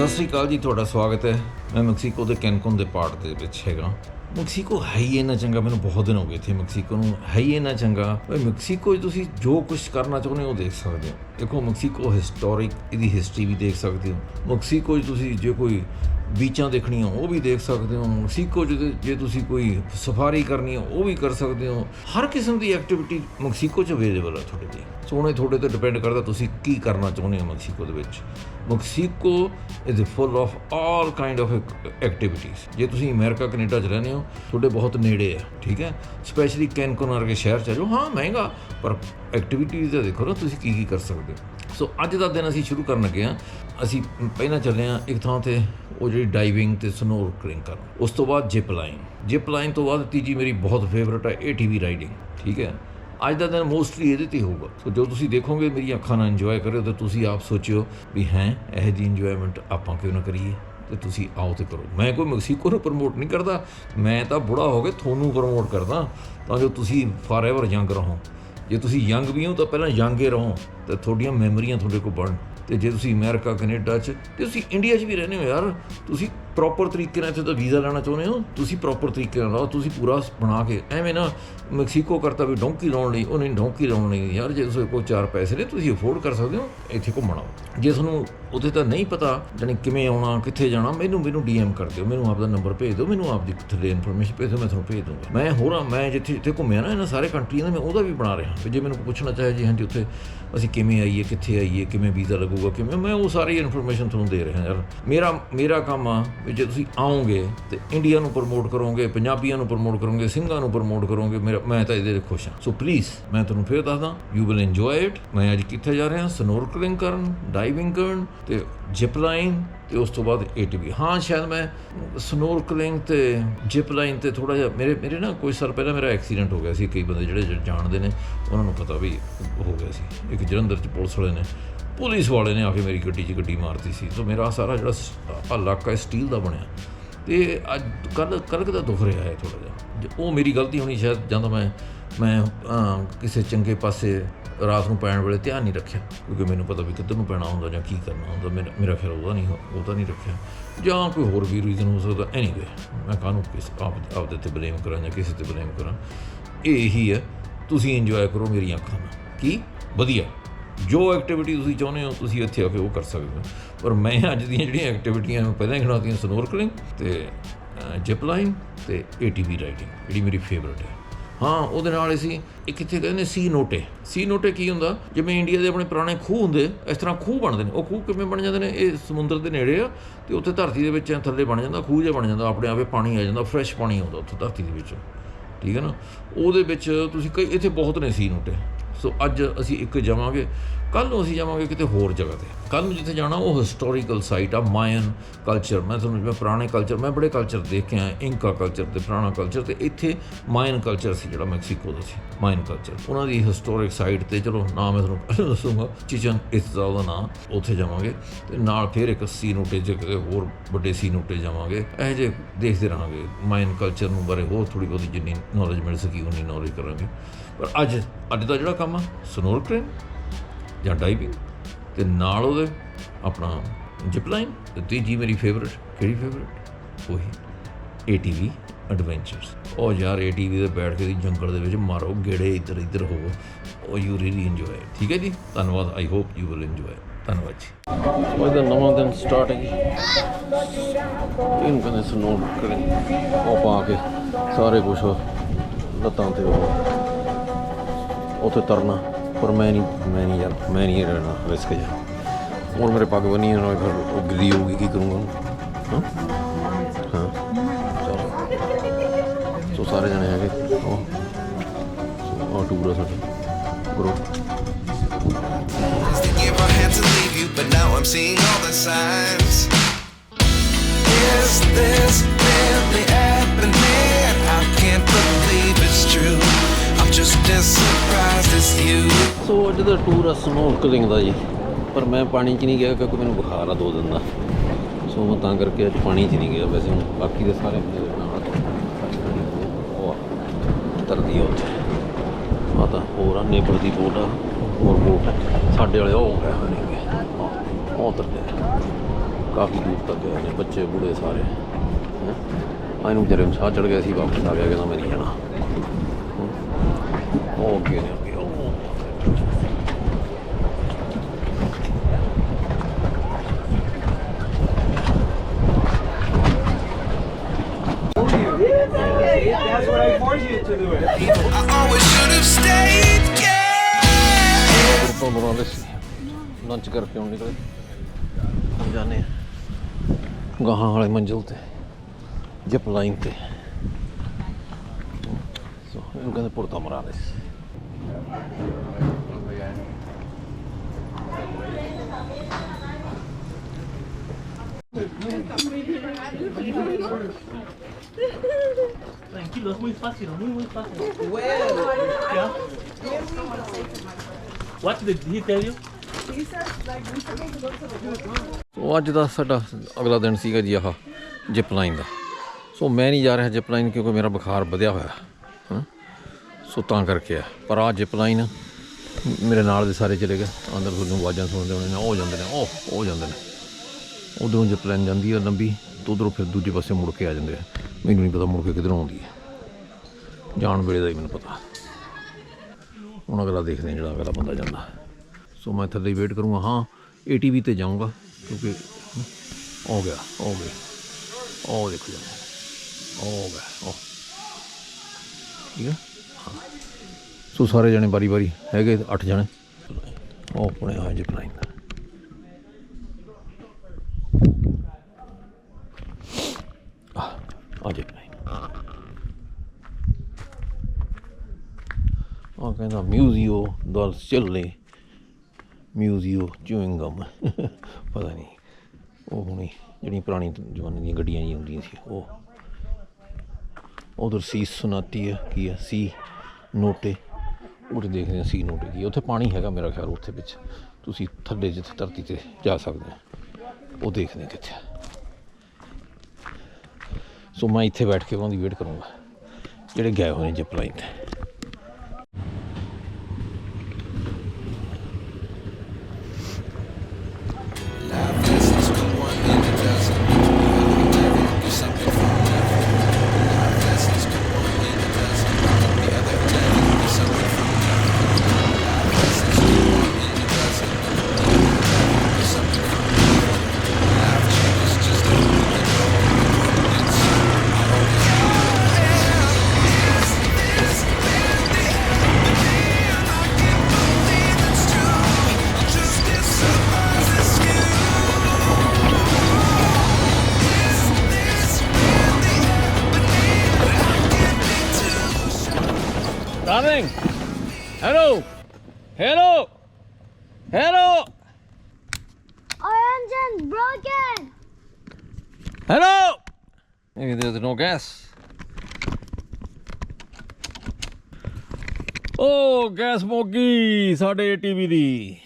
ਸਤਿ ਸ੍ਰੀ ਅਕਾਲ ਜੀ, ਤੁਹਾਡਾ ਸਵਾਗਤ ਹੈ। ਮੈਂ ਮੈਕਸੀਕੋ ਦੇ ਕੈਨਕੂਨ ਦੇ ਪਾਰਟ ਦੇ ਵਿੱਚ ਹੈਗਾ। ਮੈਕਸੀਕੋ ਹੈ ਹੀ ਇੰਨਾ ਚੰਗਾ, ਮੈਨੂੰ ਬਹੁਤ ਦਿਨ ਹੋ ਗਏ ਇੱਥੇ ਮੈਕਸੀਕੋ ਨੂੰ। ਹੈ ਹੀ ਇੰਨਾ ਚੰਗਾ। ਵੀ ਮੈਕਸੀਕੋ 'ਚ ਤੁਸੀਂ ਜੋ ਕੁਝ ਕਰਨਾ ਚਾਹੁੰਦੇ ਹੋ ਦੇਖ ਸਕਦੇ ਹੋ। ਦੇਖੋ ਮੈਕਸੀਕੋ ਹਿਸਟੋਰਿਕ ਇਹਦੀ ਹਿਸਟਰੀ ਵੀ ਦੇਖ ਸਕਦੇ ਹੋ। ਮੈਕਸੀਕੋ 'ਚ ਤੁਸੀਂ ਜੇ ਕੋਈ ਬੀਚਾਂ ਦੇਖਣੀਆਂ, ਉਹ ਵੀ ਦੇਖ ਸਕਦੇ ਹੋ। ਮੈਕਸੀਕੋ 'ਚ ਜੇ- ਜੇ ਤੁਸੀਂ ਕੋਈ ਸਫਾਰੀ ਕਰਨੀ ਹੈ ਉਹ ਵੀ ਕਰ ਸਕਦੇ ਹੋ। ਹਰ ਕਿਸਮ ਦੀ ਐਕਟੀਵਿਟੀ ਮੈਕਸੀਕੋ 'ਚ ਅਵੇਲੇਬਲ ਹੈ ਤੁਹਾਡੇ ਲਈ। ਸੋਹਣੇ ਤੁਹਾਡੇ ਤੇ ਡਿਪੈਂਡ ਕਰਦਾ ਤੁਸੀਂ ਕੀ ਕਰਨਾ ਚਾਹੁੰਦੇ ਹੋ ਮੈਕਸੀਕੋ ਦੇ ਵਿੱਚ। Mexico is full of all kind of activities ਜੇ ਤੁਸੀਂ ਅਮਰੀਕਾ, ਕੈਨੇਡਾ 'ਚ ਰਹਿੰਦੇ ਹੋ, ਤੁਹਾਡੇ ਬਹੁਤ ਨੇੜੇ ਹੈ ਠੀਕ ਹੈ? ਸਪੈਸ਼ਲੀ ਕੈਨਕੂਨ ਵਰਗੇ ਸ਼ਹਿਰ 'ਚ ਆ ਜਾਓ। ਹਾਂ, ਮਹਿੰਗਾ, ਪਰ ਐਕਟੀਵਿਟੀਜ਼ ਦਾ ਦੇਖੋ ਨਾ ਤੁਸੀਂ ਕੀ ਕੀ ਕਰ ਸਕਦੇ ਹੋ। ਸੋ ਅੱਜ ਦਾ ਦਿਨ ਅਸੀਂ ਸ਼ੁਰੂ ਕਰਨ ਲੱਗੇ ਹਾਂ। ਅਸੀਂ ਪਹਿਲਾਂ ਚੱਲੇ ਹਾਂ ਇੱਕ ਥਾਂ ਤੇ, ਉਹ ਜਿਹੜੀ ਡਾਈਵਿੰਗ ਤੇ ਸਨੋਰਕਲਿੰਗ ਕਰਨ। ਉਸ ਤੋਂ ਬਾਅਦ ਜਿਪ ਲਾਈਨ ਜਿਪ ਲਾਈਨ ਤੋਂ ਬਾਅਦ ਤੀਜੀ ਮੇਰੀ ਬਹੁਤ ਫੇਵਰਟ ਹੈ ਏਟੀਵੀ ਰਾਈਡਿੰਗ ਠੀਕ ਹੈ? ਅੱਜ ਦਾ ਦਿਨ ਮੋਸਟਲੀ ਇਹਦੇ ਤੇ ਹੋਊਗਾ। ਸੋ ਜੋ ਤੁਸੀਂ ਦੇਖੋਗੇ ਮੇਰੀ ਅੱਖਾਂ ਨਾਲ ਇੰਜੋਏ ਕਰਿਓ ਤਾਂ ਤੁਸੀਂ ਆਪ ਸੋਚਿਓ ਵੀ ਹੈ, ਇਹ ਜੀ ਇੰਜੋਇਮੈਂਟ ਆਪਾਂ ਕਿਉਂ ਨਾ ਕਰੀਏ? ਤੇ ਤੁਸੀਂ ਆਓ ਤੇ ਕਰੋ। ਮੈਂ ਕੋਈ ਮੈਕਸੀਕੋ ਨੂੰ ਪ੍ਰਮੋਟ ਨਹੀਂ ਕਰਦਾ। ਮੈਂ ਤਾਂ ਬੁੜਾ ਹੋ ਕੇ ਤੁਹਾਨੂੰ ਪ੍ਰਮੋਟ ਕਰਦਾ, ਤਾਂ ਜੋ ਤੁਸੀਂ ਫਾਰਐਵਰ ਯੰਗ ਰਹੋ। ਜੇ ਤੁਸੀਂ ਯੰਗ ਵੀ ਹੋ ਤਾਂ ਪਹਿਲਾਂ ਯੰਗ ਹੀ ਰਹੋ ਤੇ ਤੁਹਾਡੀਆਂ ਮੈਮਰੀਆਂ ਤੁਹਾਡੇ ਕੋਲ ਬਣਨ। ਤੇ ਜੇ ਤੁਸੀਂ ਅਮਰੀਕਾ, ਕੈਨੇਡਾ 'ਚ, ਤੇ ਤੁਸੀਂ ਇੰਡੀਆ 'ਚ ਵੀ ਰਹਿੰਦੇ ਹੋ ਯਾਰ। ਤੁਸੀਂ ਪ੍ਰੋਪਰ ਤਰੀਕੇ ਨਾਲ ਇੱਥੇ ਤਾਂ ਵੀਜ਼ਾ ਲੈਣਾ ਚਾਹੁੰਦੇ ਹੋ? ਤੁਸੀਂ ਪ੍ਰੋਪਰ ਤਰੀਕੇ ਨਾਲ ਰਹੋ ਤੁਸੀਂ ਪੂਰਾ ਬਣਾ ਕੇ, ਐਵੇਂ ਨਾ ਮੈਕਸੀਕੋ ਕਰਤਾ ਵੀ ਡੋਂਕੀ ਲਾਉਣ ਲਈ ਉਹਨੇ ਡੋਂਕੀ ਲਾਉਣ ਲਈ, ਯਾਰ ਜੇ ਤੁਸੀਂ ਕੋਲ ਚਾਰ ਪੈਸੇ ਨੇ, ਤੁਸੀਂ ਅਫੋਰਡ ਕਰ ਸਕਦੇ ਹੋ, ਇੱਥੇ ਘੁੰਮਣਾ ਜੇ ਤੁਹਾਨੂੰ ਉੱਥੇ ਤਾਂ ਨਹੀਂ ਪਤਾ ਜਾਣੀ ਕਿਵੇਂ ਆਉਣਾ, ਕਿੱਥੇ ਜਾਣਾ, ਮੈਨੂੰ ਮੈਨੂੰ ਡੀਐਮ ਕਰ ਦਿਓ, ਮੈਨੂੰ ਆਪਦਾ ਨੰਬਰ ਭੇਜ ਦਿਓ, ਮੈਨੂੰ ਆਪਦੀ ਥੱਲੇ ਇਨਫੋਰਮੇਸ਼ਨ ਭੇਜ ਦਿਓ, ਮੈਂ ਤੁਹਾਨੂੰ ਭੇਜ ਦੂੰਗਾ ਮੈਂ ਹੋਰਾਂ ਮੈਂ ਜਿੱਥੇ ਜਿੱਥੇ ਘੁੰਮਿਆ ਨਾ ਇਹਨਾਂ ਸਾਰੇ ਕੰਟਰੀਆਂ ਦਾ, ਮੈਂ ਉਹਦਾ ਵੀ ਬਣਾ ਰਿਹਾ, ਵੀ ਜੇ ਮੈਨੂੰ ਪੁੱਛਣਾ ਚਾਹੇ ਜੀ, ਹਾਂਜੀ ਉੱਥੇ ਅਸੀਂ ਕਿਵੇਂ ਆਈਏ, ਕਿੱਥੇ ਆਈਏ, ਕਿਵੇਂ ਵੀਜ਼ਾ ਲੱਗੂਗਾ, ਕਿਵੇਂ, ਮੈਂ ਉਹ ਸਾਰੀ ਇਨਫੋਰਮੇਸ਼ਨ ਤੁਹਾਨੂੰ ਦੇ ਰਿਹਾ ਯਾਰ। ਮੇਰਾ ਮੇਰਾ ਕੰਮ ਆ ਵੀ ਜੇ ਤੁਸੀਂ ਆਓਗੇ ਤੇ ਇੰਡੀਆ ਨੂੰ ਪ੍ਰਮੋਟ ਕਰੋਗੇ, ਪੰਜਾਬੀਆਂ ਨੂੰ ਪ੍ਰਮੋਟ ਕਰੋਗੇ, ਸਿੰਘਾਂ ਨੂੰ ਪ੍ਰਮੋਟ ਕਰੋਗੇ, ਮੇਰਾ ਮੈਂ ਤਾਂ ਇਹਦੇ 'ਤੇ ਖੁਸ਼ ਹਾਂ। ਸੋ ਪਲੀਜ਼ ਮੈਂ ਤੁਹਾਨੂੰ ਫੇਰ ਦੱਸਦਾ ਯੂ ਵਿਲ ਇੰਜੋਏ ਇਟ ਮੈਂ ਅੱਜ ਕਿੱਥੇ ਜਾ ਰਿਹਾ ਸਨੋਰਕਲਿੰਗ ਕਰਨ ਡਾਈਵਿੰਗ ਕਰਨ ਤੇ ਜਿਪ ਲਾਈਨ ਤੇ ਉਸ ਤੋਂ ਬਾਅਦ ਏਟੀਵੀ ਹਾਂ, ਸ਼ਾਇਦ ਮੈਂ ਸਨੋਰਕਲਿੰਗ ਤੇ ਜਿਪ ਲਾਈਨ ਤੇ ਥੋੜਾ ਜਿਹਾ ਮੇਰੇ ਮੇਰੇ ਨਾ ਕੋਈ ਸਾਲ ਪਹਿਲਾਂ ਮੇਰਾ ਐਕਸੀਡੈਂਟ ਹੋ ਗਿਆ ਸੀ, ਕਈ ਬੰਦੇ ਜਿਹੜੇ ਜਾਣਦੇ ਨੇ, ਉਹਨਾਂ ਨੂੰ ਪਤਾ ਵੀ ਹੋ ਗਿਆ ਸੀ। ਇੱਕ ਜਲੰਧਰ ਚ ਪੁਲਿਸ ਵਾਲੇ ਨੇ ਪੁਲਿਸ ਵਾਲੇ ਨੇ ਆ ਕੇ ਮੇਰੀ ਗੱਡੀ 'ਚ ਗੱਡੀ ਮਾਰਤੀ ਸੀ। ਸੋ ਮੇਰਾ ਸਾਰਾ ਜਿਹੜਾ ਇਲਾਕਾ ਸਟੀਲ ਦਾ ਬਣਿਆ। ਤੇ ਅੱਜ ਕੱਲ ਕੱਲ ਦਾ ਦੁੱਖ ਰਿਹਾ ਹੈ ਥੋੜਾ ਜਿਹਾ। ਜੇ ਉਹ ਮੇਰੀ ਗਲਤੀ ਹੋਣੀ ਸ਼ਾਇਦ ਜਦੋਂ ਮੈਂ ਮੈਂ ਕਿਸੇ ਚੰਗੇ ਪਾਸੇ ਰਾਤ ਨੂੰ ਪੈਣ ਵੇਲੇ ਧਿਆਨ ਨਹੀਂ ਰੱਖਿਆ। ਕਿਉਂਕਿ ਮੈਨੂੰ ਪਤਾ ਵੀ ਕਿੱਧਰ ਨੂੰ ਪੈਣਾ ਹੁੰਦਾ ਜਾਂ ਕੀ ਕਰਨਾ ਹੁੰਦਾ। ਮੇਰਾ ਮੇਰਾ ਖਿਆਲ ਉਹਦਾ ਨਹੀਂ ਉਹਦਾ ਨਹੀਂ ਰੱਖਿਆ। ਜਾਂ ਕੋਈ ਹੋਰ ਵੀ ਰੀਜ਼ਨ ਹੋ ਸਕਦਾ। ਐਨੀਵੇ ਮੈਂ ਕਾਹਨੂੰ ਕਿਸ, ਆਪ, ਆਪਦੇ ਤੇ ਬਲੇਮ ਕਰਾਂ ਜਾਂ ਕਿਸੇ ਤੇ ਬਲੇਮ ਕਰਾਂ। ਇਹ ਹੀ ਹੈ ਤੁਸੀਂ ਇੰਜੋਏ ਕਰੋ ਮੇਰੀਆਂ ਅੱਖਾਂ ਨਾਲ। ਕੀ? ਵਧੀਆ। ਜੋ ਐਕਟੀਵਿਟੀ ਤੁਸੀਂ ਚਾਹੁੰਦੇ ਹੋ, ਤੁਸੀਂ ਇੱਥੇ ਆ ਕੇ ਉਹ ਕਰ ਸਕਦੇ ਹੋ। ਪਰ ਮੈਂ ਅੱਜ ਦੀਆਂ ਜਿਹੜੀਆਂ ਐਕਟੀਵਿਟੀਆਂ ਮੈਂ ਪਹਿਲਾਂ ਹੀ ਗਿਣਾਤੀਆਂ ਸਨੋਰਕਲਿੰਗ ਤੇ ਜਿਪ ਲਾਈਨ ਤੇ ਏਟੀਵੀ ਰਾਈਡਿੰਗ ਜਿਹੜੀ ਮੇਰੀ ਫੇਵਰਿਟ ਹੈ। ਹਾਂ, ਉਹਦੇ ਨਾਲ ਅਸੀਂ ਇੱਕ ਕਿੱਥੇ ਕਹਿੰਦੇ ਸੀ ਨੋਟੇ। ਸੀ ਨੋਟੇ ਕੀ ਹੁੰਦਾ? ਜਿਵੇਂ ਇੰਡੀਆ ਦੇ ਆਪਣੇ ਪੁਰਾਣੇ ਖੂਹ ਹੁੰਦੇ, ਇਸ ਤਰ੍ਹਾਂ ਖੂਹ ਬਣਦੇ ਨੇ। ਉਹ ਖੂਹ ਕਿਵੇਂ ਬਣ ਜਾਂਦੇ ਨੇ? ਇਹ ਸਮੁੰਦਰ ਦੇ ਨੇੜੇ ਆ ਤੇ ਉੱਥੇ ਧਰਤੀ ਦੇ ਵਿੱਚ ਐਂ ਥੱਲੇ ਬਣ ਜਾਂਦਾ, ਖੂਹ ਜਿਹਾ ਬਣ ਜਾਂਦਾ, ਆਪਣੇ ਆਪੇ ਪਾਣੀ ਆ ਜਾਂਦਾ ਫਰੈਸ਼ ਪਾਣੀ ਆਉਂਦਾ ਉੱਥੇ ਧਰਤੀ ਦੇ ਵਿੱਚ। ਠੀਕ ਹੈ ਨਾ? ਉਹਦੇ ਵਿੱਚ ਤੁਸੀਂ ਕਈ, ਇੱਥੇ ਬਹੁਤ ਨੇ ਸੀ ਨੋਟੇ। ਸੋ ਅੱਜ ਅਸੀਂ ਇੱਕ ਜਾਵਾਂਗੇ। ਕੱਲ ਨੂੰ ਅਸੀਂ ਜਾਵਾਂਗੇ ਕਿਤੇ ਹੋਰ ਜਗ੍ਹਾ ਤੇ। ਕੱਲ ਨੂੰ ਜਿੱਥੇ ਜਾਣਾ, ਉਹ ਹਿਸਟੋਰੀਕਲ ਸਾਈਟ ਆ ਮਾਇਨ ਕਲਚਰ ਮੈਂ ਤੁਹਾਨੂੰ ਜਿਵੇਂ ਪੁਰਾਣੇ ਕਲਚਰ ਮੈਂ ਬੜੇ ਕਲਚਰ ਦੇਖ ਕੇ ਆਇਆ ਇੰਕਾ ਕਲਚਰ ਤੇ ਪੁਰਾਣਾ ਕਲਚਰ ਤੇ ਇੱਥੇ ਮਾਇਨ ਕਲਚਰ ਸੀ ਜਿਹੜਾ ਮੈਕਸੀਕੋ ਦਾ ਸੀ ਮਾਇਨ ਕਲਚਰ ਉਹਨਾਂ ਦੀ ਹਿਸਟੋਰਿਕ ਸਾਈਟ ਤੇ, ਚਲੋ ਨਾਮ ਮੈਂ ਤੁਹਾਨੂੰ ਪਹਿਲਾਂ ਦੱਸੂਗਾ ਚਿਚਨ ਇਤਜ਼ਾਲ ਦਾ ਨਾਮ, ਉੱਥੇ ਜਾਵਾਂਗੇ। ਤੇ ਨਾਲ ਫਿਰ ਇੱਕ ਸੀ ਨੋਟੇ ਜੇ ਕਿਤੇ ਹੋਰ ਵੱਡੇ ਸੀ ਨੋਟੇ ਜਾਵਾਂਗੇ, ਇਹ ਜੇ ਦੇਖਦੇ ਰਹਾਂਗੇ। ਮਾਇਨ ਕਲਚਰ ਨੂੰ ਬਾਰੇ ਹੋਰ ਥੋੜੀ ਬਹੁਤੀ ਜਿੰਨੀ ਨੌਲੇਜ ਮਿਲ ਸਕੀ, ਉਨੀ ਨੌਲੇਜ ਕਰਾਂਗੇ। ਪਰ ਅੱਜ ਅੱਜ ਦਾ ਜਿਹੜਾ ਕੰਮ ਆ ਸਨੋਰਕਲਿੰਗ ਜਾਂ ਡਾਈਵਿੰਗ ਤੇ ਨਾਲ ਉਹਦੇ ਆਪਣਾ ਜਿਪ ਲਾਈਨ ਤੇ ਤੀਜੀ ਮੇਰੀ ਫੇਵਰਿਟ ਕਿਹੜੀ ਫੇਵਰਿਟ ਉਹੀ ATV ਐਡਵੈਂਚਰਸ ਉਹ ਯਾਰ ATV ਤੇ ਬੈਠ ਕੇ ਦੀ ਜੰਗਲ ਦੇ ਵਿੱਚ ਮਾਰੋ, ਗੇੜੇ ਇੱਧਰ ਇੱਧਰ ਹੋਵੋ ਉਹ ਯੂ ਰੀਲੀ ਇੰਜੋਏ ਠੀਕ ਹੈ ਜੀ? ਧੰਨਵਾਦ। I hope you will enjoy ਧੰਨਵਾਦ ਜੀ। ਅੱਜ ਦਾ ਨਵਾਂ ਦਿਨ ਸਟਾਰਟ ਹੈ ਇਹਨੂੰ ਕਹਿੰਦੇ ਸਨੋਰ ਕਰੇ। ਉਹ ਪਾ ਕੇ ਸਾਰੇ ਕੁਝ ਲੱਤਾਂ ਤੇ ਉਹ ਉੱਥੇ ਤਰਨਾ। ਪਰ ਮੈਂ ਨਹੀਂ ਮੈਂ ਨਹੀਂ ਯਾਰ ਮੈਂ ਨਹੀਂ ਰਹਿਣਾ ਰਿਸਕ ਜਾ ਹੁਣ ਮੇਰੇ ਪੱਗ ਬੰਨੀ ਹੋਣਾ ਫਿਰ ਉਹ ਗਿੱਲੀ ਹੋਊਗੀ ਕੀ ਕਰੂੰਗਾ ਉਹਨੂੰ? ਹਾਂ ਹਾਂ ਚਲੋ ਸੋ ਸਾਰੇ ਜਣੇ ਹੈਗੇ ਉਹ ਸੋ ਆ ਟੂਰ ਆ ਸਾਡਾ group Thinking if I had to leave you, but now I'm seeing all the signs. Is this really happening? I can't believe it's true. I'm just as surprised as you. So ਅੱਜ ਦਾ tour ਆ snorkelling ਦਾ ਜੀ। ਪਰ ਮੈਂ ਪਾਣੀ 'ਚ ਨਹੀਂ ਗਿਆ ਕਿਉਂਕਿ ਮੈਨੂੰ ਬੁਖਾਰ ਆ ਦੋ ਦਿਨ ਦਾ। ਸੋ ਮੈਂ ਤਾਂ ਕਰਕੇ ਅੱਜ ਪਾਣੀ 'ਚ ਨਹੀਂ ਗਿਆ। ਵੈਸੇ ਹੁਣ ਬਾਕੀ ਦੇ ਸਾਰੇ ਮੇਰੇ ਨਾਲ ਉਹ ਆ, ਤਰਦੀ ਆ ਉੱਥੇ। ਆ ਤਾਂ ਹੋਰ ਆ ਨੇਪਲ ਦੀ ਬੋਟ ਆ। ਹੋਰ ਬੋਟ ਸਾਡੇ ਵਾਲੇ ਉਹ ਗਏ ਹੋਏ ਨੇਗੇ। ਉਹ ਤਰਦੇ ਕਾਫੀ ਦੂਰ ਤੱਕ ਗਏ ਨੇ। ਬੱਚੇ ਬੁੜੇ ਸਾਰੇ। ਹੈਂ। ਇਹਨੂੰ ਵਿਚਾਰੇ ਸਾਹ ਚੜ ਗਿਆ ਸੀ ਵਾਪਸ ਆ ਗਿਆ ਕਹਿੰਦਾ ਮੈਂ ਨਹੀਂ ਜਾਣਾ। ਉਹ ਅੱਗੇ That's what I forced you to do it. I always should have stayed. Yeah. ਤੋਂ ਬਣਾਉਂਦੇ ਸੀ ਲੰਚ ਕਰਕੇ ਹੁਣ ਨਿਕਲੇ ਹੁਣ ਜਾਣੇ ਆ ਗਾਹਾਂ ਵਾਲੇ ਮੰਜ਼ਿਲ ਤੇ ਜਿਪ ਲਾਈਨ ਤੇ ਸੋ ਇਹਨੂੰ ਕਹਿੰਦੇ ਪੁਰਤਾ ਮਰਾਲੇ Tranquilo, es muy fácil, muy muy fácil. Yeah. What did he tell you? So ਅੱਜ ਦਾ ਸਾਡਾ ਅਗਲਾ ਦਿਨ ਸੀਗਾ ਜੀ ਆਹ ਜਿਪ ਲਾਈਨ ਦਾ ਸੋ ਮੈਂ ਨਹੀਂ ਜਾ ਰਿਹਾ ਜਿਪ ਲਾਈਨ ਕਿਉਂਕਿ ਮੇਰਾ ਬੁਖਾਰ ਵਧਿਆ ਹੋਇਆ ਹਾਂ ਸੋ ਤਾਂ ਕਰਕੇ ਆ। ਪਰ ਆ ਜਿਪ ਲਾਈਨ ਮੇਰੇ ਨਾਲ ਦੇ ਸਾਰੇ ਚਲੇ ਗਏ। ਅੰਦਰ ਤੁਹਾਨੂੰ ਆਵਾਜ਼ਾਂ ਸੁਣਦੇ ਹੋਣੇ ਨੇ, ਉਹ ਜਾਂਦੇ ਨੇ, ਉਹ ਉਹ ਜਾਂਦੇ ਨੇ। ਉਧਰੋਂ ਜਿਪ ਲਾਈਨ ਜਾਂਦੀ ਹੈ ਲੰਬੀ, ਤੇ ਉਧਰੋਂ ਫਿਰ ਦੂਜੇ ਪਾਸੇ ਮੁੜ ਕੇ ਆ ਜਾਂਦੇ ਆ। ਮੈਨੂੰ ਨਹੀਂ ਪਤਾ ਮੁੜ ਕੇ ਕਿੱਧਰੋਂ ਆਉਂਦੀ ਹੈ ਜਾਣ ਵੇਲੇ ਦਾ ਹੀ ਮੈਨੂੰ ਪਤਾ। ਹੁਣ ਅਗਲਾ ਦੇਖਦੇ ਹਾਂ ਜਿਹੜਾ ਅਗਲਾ ਬੰਦਾ ਜਾਂਦਾ। ਸੋ ਮੈਂ ਥੱਲੇ ਵੇਟ ਕਰੂੰਗਾ। ਹਾਂ ਏਟੀਵੀ ਤੇ ਜਾਊਂਗਾ, ਕਿਉਂਕਿ ਹੋ ਗਿਆ ਹੋ ਗਿਆ। ਉਹ ਦੇਖੋ ਜੀ। ਹੋ ਗਿਆ, ਉਹ। ਠੀਕ ਹੈ ਸੋ ਸਾਰੇ ਜਣੇ ਬਾਰੀ ਬਾਰੀ ਹੈਗੇ 8 ਜਣੇ। ਉਹ ਆਪਣੇ ਆ ਜੀ ਪਲਾਈਨ ਆ ਜੀ ਪਲਾਈਨ ਉਹ ਕਹਿੰਦਾ ਮਿਊਜ਼ੀਓ ਦਲ ਚੱਲੇ ਮਿਊਜ਼ੀਓ ਚੂਇੰਗਮ ਪਤਾ ਨਹੀਂ। ਉਹ ਹੁਣੀ ਜਿਹੜੀਆਂ ਪੁਰਾਣੀ ਜ਼ਮਾਨੇ ਦੀਆਂ ਗੱਡੀਆਂ ਜੀ ਹੁੰਦੀਆਂ ਸੀ, ਉਹ ਉਧਰ ਸੀ ਸੁਨਾਤੀ ਹੈ ਕੀ ਹੈ ਸੀ ਨੋਟੇ। ਉਹ ਦੇਖਦੇ ਹਾਂ ਸੀ ਨੋਟੇ ਕੀ ਉੱਥੇ ਪਾਣੀ ਹੈਗਾ ਮੇਰਾ ਖਿਆਲ ਉੱਥੇ ਵਿੱਚ। ਤੁਸੀਂ ਥੱਲੇ ਜਿੱਥੇ ਧਰਤੀ ਤੇ ਜਾ ਸਕਦੇ ਹੋ ਉਹ ਦੇਖਦੇ ਕਿੱਥੇ ਸੋ ਮੈਂ ਇੱਥੇ ਬੈਠ ਕੇ ਉਹਨਾਂ ਦੀ ਵੇਟ ਕਰੂੰਗਾ। ਜਿਹੜੇ ਗਏ ਹੋਏ ਨੇ ਜਿਪਲਾਈਨ ਤੇ। Darling! Hello! Hello! Hello! Our engine's broken! Hello! Maybe there's no gas. Oh, gas ਮੁੱਕ ਗਈ ਸਾਡੇ ਟੀਵੀ ਦੀ